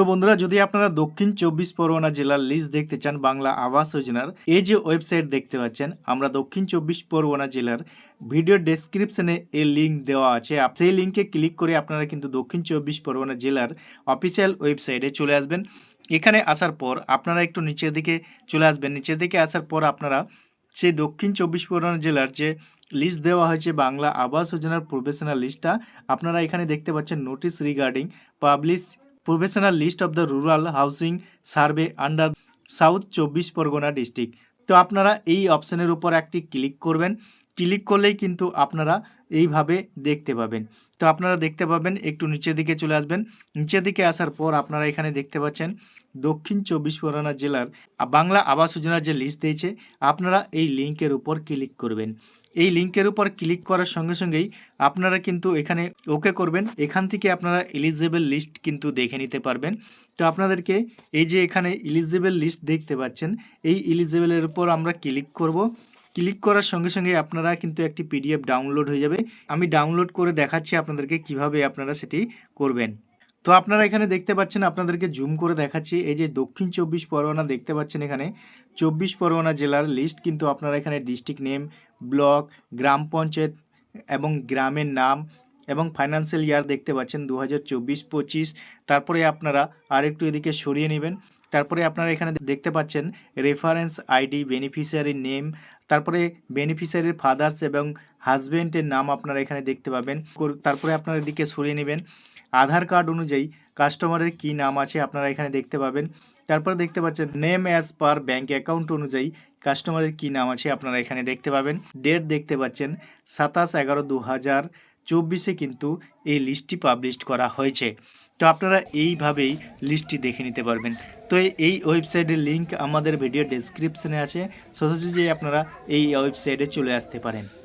তো বন্ধুরা, যদি আপনারা দক্ষিণ চব্বিশ পরগনা জেলার লিস্ট দেখতে চান, বাংলা আবাস যোজনার, এই যে ওয়েবসাইট দেখতে পাচ্ছেন, আমরা দক্ষিণ চব্বিশ পরগনা জেলার ভিডিও ডেসক্রিপশনে এই লিঙ্ক দেওয়া আছে। সেই লিঙ্কে ক্লিক করে আপনারা কিন্তু দক্ষিণ চব্বিশ পরগনা জেলার অফিসিয়াল ওয়েবসাইটে চলে আসবেন। এখানে আসার পর আপনারা একটু নিচের দিকে চলে আসবেন। নিচের দিকে আসার পর আপনারা সেই দক্ষিণ চব্বিশ পরগনা জেলার যে লিস্ট দেওয়া হয়েছে, বাংলা আবাস যোজনার প্রফেশনাল লিস্টটা আপনারা এখানে দেখতে পাচ্ছেন notice regarding publish professional list of the rural housing survey under south চব্বিশ পরগনা ডিস্ট্রিক্ট তো আপনারা এই অপশানের উপর একটি ক্লিক করবেন। ক্লিক করলেই কিন্তু আপনারা এইভাবে দেখতে পাবেন। তো আপনারা দেখতে পাবেন, একটু নিচের দিকে চলে আসবেন। নিচের দিকে আসার পর আপনারা এখানে দেখতে পাচ্ছেন, দক্ষিণ চব্বিশ পরগনা জেলার বাংলা আবাস যোজনার যে লিস্ট দিয়েছে, আপনারা এই লিঙ্কের উপর ক্লিক করবেন। এই লিঙ্কের উপর ক্লিক করার সঙ্গে সঙ্গেই আপনারা কিন্তু এখানে ওকে করবেন। এখান থেকে আপনারা এলিজিবল লিস্ট কিন্তু দেখে নিতে পারবেন। তো আপনাদেরকে এই যে এখানে এলিজিবল লিস্ট দেখতে পাচ্ছেন, এই এলিজিবলের উপর আমরা ক্লিক করব। ক্লিক করার সঙ্গে সঙ্গে আপনারা কিন্তু একটি পিডিএফ ডাউনলোড হয়ে যাবে। আমি ডাউনলোড করে দেখাচ্ছি আপনাদেরকে কীভাবে আপনারা সেটি করবেন। তো আপনারা এখানে দেখতে পাচ্ছেন, আপনাদেরকে জুম করে দেখাচ্ছি। এই যে দক্ষিণ চব্বিশ পরগনা দেখতে পাচ্ছেন এখানে। চব্বিশ পরগনা জেলার লিস্ট কিন্তু আপনারা এখানে district name block gram panchayat এবং গ্রামের নাম এবং ফাইন্যান্সিয়াল ইয়ার দেখতে পাচ্ছেন দু হাজার চব্বিশ তারপরে আপনারা আরেকটু এদিকে সরিয়ে নেবেন। তারপরে আপনারা এখানে দেখতে পাচ্ছেন রেফারেন্স আইডি বেনিফিশিয়ারির নেম তারপরে বেনিফিশিয়ারির ফাদার্স এবং হাজবেন্ডের নাম আপনারা এখানে দেখতে পাবেন। তারপরে আপনারা এদিকে সরিয়ে নেবেন। আধার কার্ড অনুযায়ী কাস্টমারের কী নাম আছে আপনারা এখানে দেখতে পাবেন। তারপরে দেখতে পাচ্ছেন name as per bank account অনুযায়ী কাস্টমারের কী নাম আছে আপনারা এখানে দেখতে পাবেন। ডেট দেখতে পাচ্ছেন সাতাশ এগারো দু হাজার চব্বিশে কিন্তু এই লিস্টটি পাবলিশ করা হয়েছে। তো আপনারা এইভাবেই লিস্টটি দেখে নিতে পারবেন। তো এই- ওয়েবসাইটের লিঙ্ক আমাদের ভিডিও ডেসক্রিপশানে আছে। সোজাসুজি আপনারা এই ওয়েবসাইটে চলে আসতে পারেন।